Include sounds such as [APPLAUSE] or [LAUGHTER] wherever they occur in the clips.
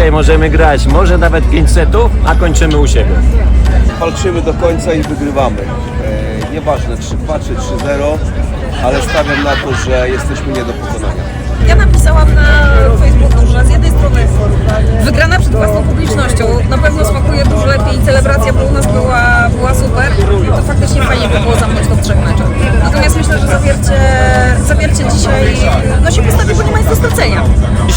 Dzisiaj możemy grać może nawet 5 setów, a kończymy u siebie. walczymy do końca i wygrywamy. E, nieważne 3-2 czy 3-0, ale stawiam na to, że jesteśmy nie do pokonania. Ja napisałam na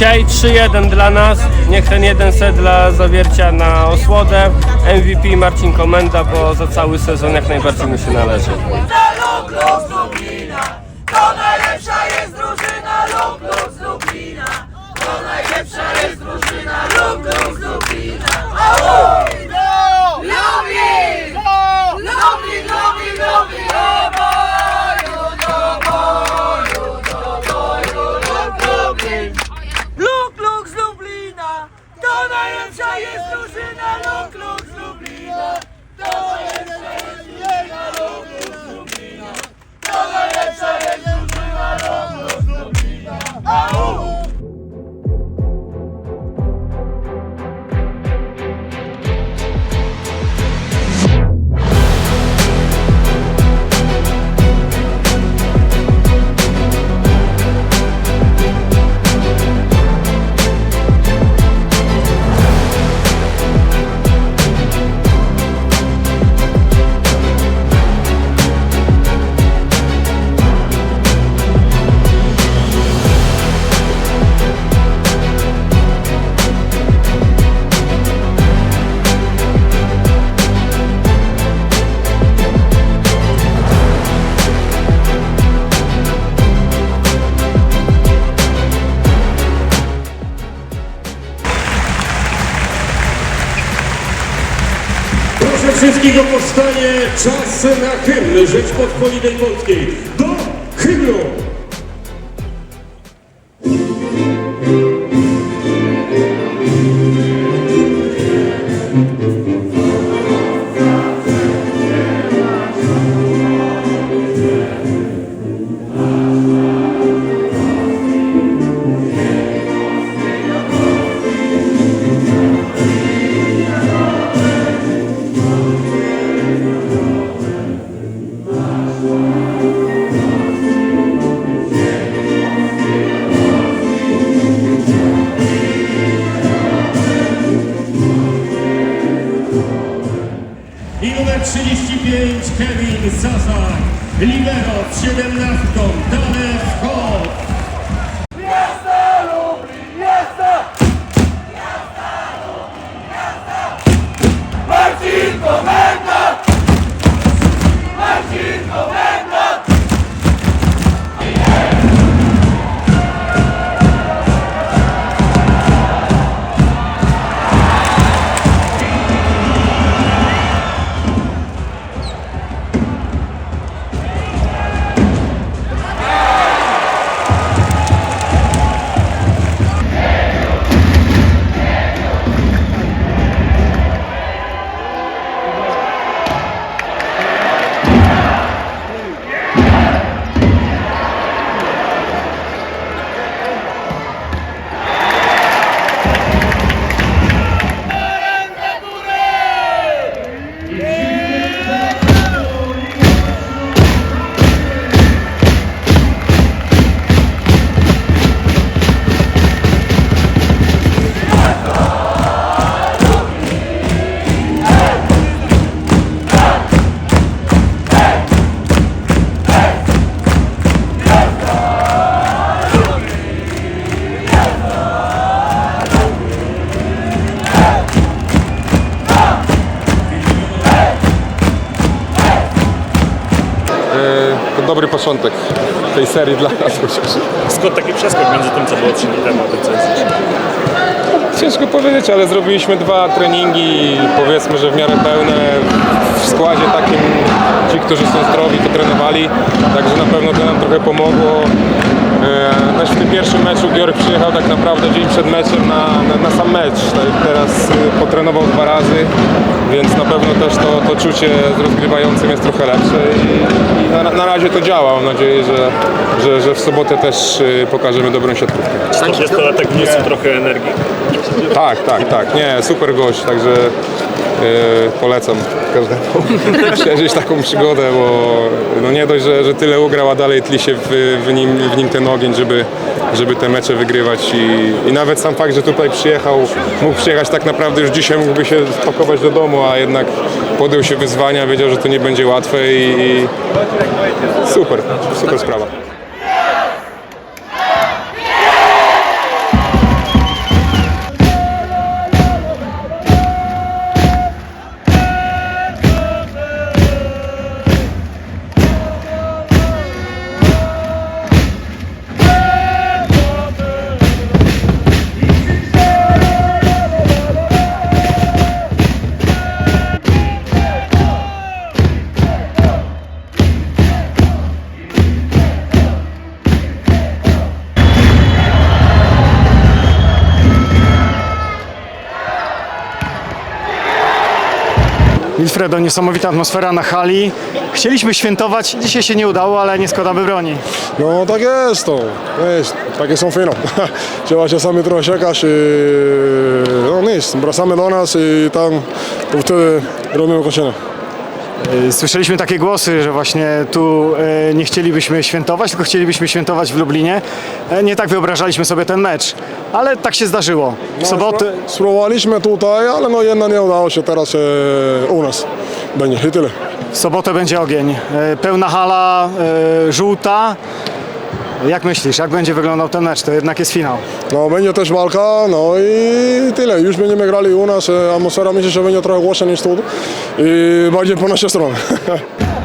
Dzisiaj 3-1 dla nas. Niech ten jeden set dla zawiercia na osłodę. MVP Marcin Komenda, bo za cały sezon jak najbardziej mu się należy. To najlepsza jest drużyna Luk z Lublina To najlepsza jest drużyna Luk z Lublina! Proszę wszystkich o powstanie. Czas na hymn Rzeczpospolitej Polskiej. Do hymnu! Numer 35 Kevin Zazak. Libero z 17 Dane początek tej serii dla nas chociaż. Skąd taki przeskok między tym, co było 3 dni temu, a tym, co jest dzisiaj? Ciężko powiedzieć, ale zrobiliśmy dwa treningi, powiedzmy, że w miarę pełne. W składzie takim ci, którzy są zdrowi, to trenowali, także na pewno to nam trochę pomogło. E, Też w tym pierwszym meczu Georg przyjechał tak naprawdę dzień przed meczem na, na, na sam mecz. Tak Teraz y, potrenował dwa razy, więc na pewno też to, to czucie z rozgrywającym jest trochę lepsze i, i na, na razie to działa. Mam nadzieję, że, że, że w sobotę też y, pokażemy dobrą siatkówkę. 40-latek wniósł trochę energii. Tak, tak, tak. Nie, super gość, także polecam każdemu [LAUGHS] przeżyć taką przygodę, bo no nie dość, że, że tyle ugrał, a dalej tli się w, w, nim, w nim ten ogień, żeby, żeby te mecze wygrywać i, i nawet sam fakt, że tutaj przyjechał, mógł przyjechać tak naprawdę już dzisiaj mógłby się spakować do domu, a jednak podjął się wyzwania, wiedział, że to nie będzie łatwe i, i super, super sprawa. Wilfredo, niesamowita atmosfera na hali. Chcieliśmy świętować, dzisiaj się nie udało, ale nie składamy broni. No tak jest to, wiesz, takie są fino. [LAUGHS] Trzeba czasami trochę czekać i no nic, wracamy do nas i tam wtedy robimy kończenie. Y, Słyszeliśmy takie głosy, że właśnie tu y, nie chcielibyśmy świętować, tylko chcielibyśmy świętować w Lublinie. E, Nie tak wyobrażaliśmy sobie ten mecz, ale tak się zdarzyło. W sobotę, Spróbowaliśmy tutaj, ale no jednak nie udało się teraz e, u nas. Będzie i tyle. w sobotę będzie ogień. E, Pełna hala, e, żółta. Jak myślisz, jak będzie wyglądał ten mecz? To jednak jest finał. No będzie też walka, no i tyle. Już będziemy grali u nas, e, atmosfera myślę, że będzie trochę głośna niż tu i bardziej po naszej stronie. [LAUGHS]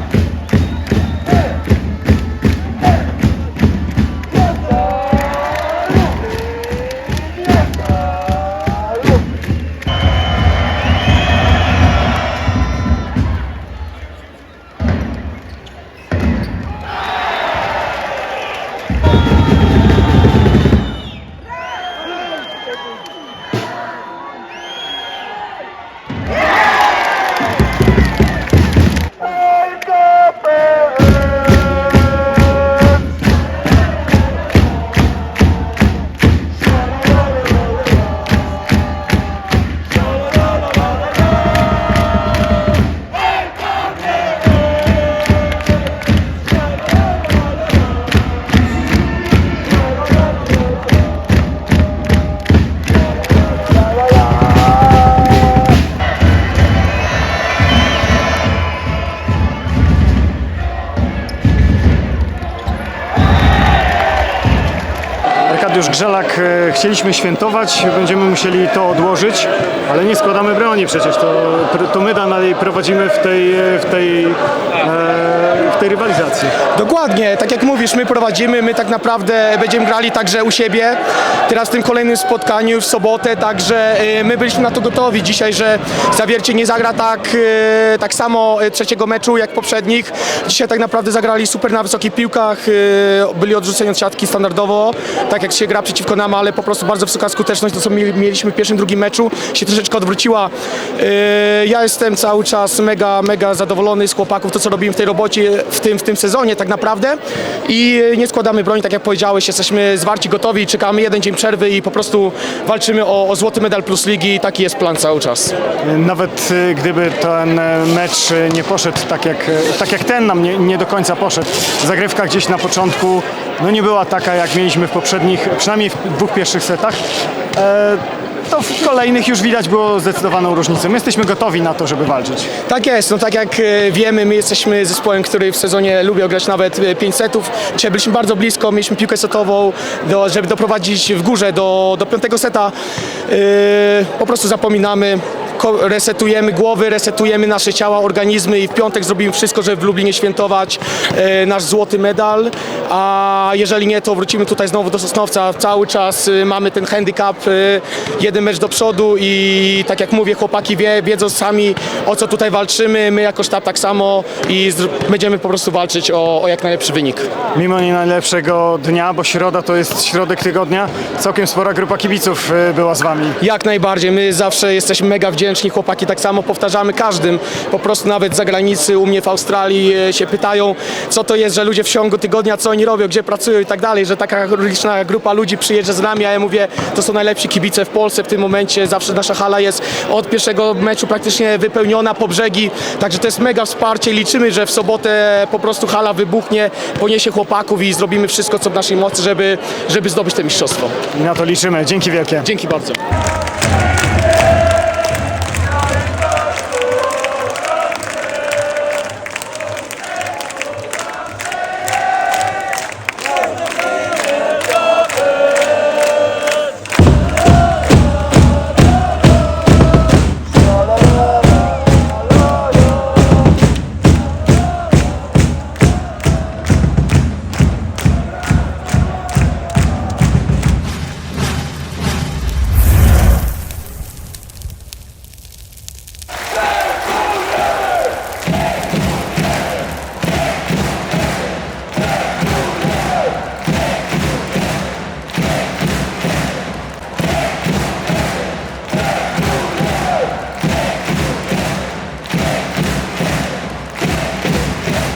Arkadiusz Grzelak, e, chcieliśmy świętować, będziemy musieli to odłożyć, ale nie składamy broni przecież, to, to my dalej prowadzimy w tej, e, w tej, e, w tej rywalizacji. Dokładnie, tak jak mówisz, my prowadzimy, my tak naprawdę będziemy grali także u siebie. Teraz w tym kolejnym spotkaniu w sobotę, także y, my byliśmy na to gotowi dzisiaj, że Zawiercie nie zagra tak, y, tak samo y, trzeciego meczu jak poprzednich. Dzisiaj tak naprawdę zagrali super na wysokich piłkach, byli odrzuceni od siatki standardowo, tak jak się gra przeciwko nam, ale po prostu bardzo wysoka skuteczność, to co mi- mieliśmy w pierwszym, drugim meczu, się troszeczkę odwróciła. Ja jestem cały czas mega, mega zadowolony z chłopaków, to co robimy w tej robocie, w tym, w tym sezonie tak naprawdę. I nie składamy broni, tak jak powiedziałeś, jesteśmy zwarci, gotowi, czekamy jeden dzień przerwy i po prostu walczymy o, o złoty medal plus ligi, taki jest plan cały czas. Nawet e, gdyby ten e, mecz e, nie poszedł tak jak, e, tak jak ten nam nie, nie do końca poszedł, zagrywka gdzieś na początku no nie była taka jak mieliśmy w poprzednich, przynajmniej w dwóch pierwszych setach, to w kolejnych już widać było zdecydowaną różnicę. My jesteśmy gotowi na to, żeby walczyć. Tak jest, no tak jak e, wiemy, my jesteśmy zespołem, który w sezonie lubi grać nawet 5 setów. Dzisiaj byliśmy bardzo blisko, mieliśmy piłkę setową, do, żeby doprowadzić w górze do, do piątego seta. Yy, po prostu zapominamy, resetujemy głowy, resetujemy nasze ciała, organizmy i w piątek zrobimy wszystko, żeby w Lublinie świętować e, nasz złoty medal. A jeżeli nie, to wrócimy tutaj znowu do Sosnowca. Cały czas e, mamy ten handicap, e, jeden mecz do przodu i tak jak mówię, chłopaki wie, wiedzą sami o co tutaj walczymy, my jako sztab tak samo i będziemy po prostu walczyć o, o jak najlepszy wynik. Mimo nie najlepszego dnia, bo środa to jest środek tygodnia, całkiem spora grupa kibiców była z wami. Jak najbardziej, my zawsze jesteśmy mega wdzięczni wdzięczni, chłopaki tak samo powtarzamy każdym, po prostu nawet z zagranicy, u mnie w Australii e, się pytają, co to jest, że ludzie w ciągu tygodnia, co oni robią, gdzie pracują i tak dalej, że taka liczna grupa ludzi przyjeżdża z nami, a ja mówię, to są najlepsi kibice w Polsce w tym momencie, zawsze nasza hala jest od pierwszego meczu praktycznie wypełniona po brzegi, także to jest mega wsparcie, liczymy, że w sobotę po prostu hala wybuchnie, poniesie chłopaków i zrobimy wszystko, co w naszej mocy, żeby, żeby zdobyć to mistrzostwo. I na to liczymy. Dzięki wielkie. Dzięki bardzo.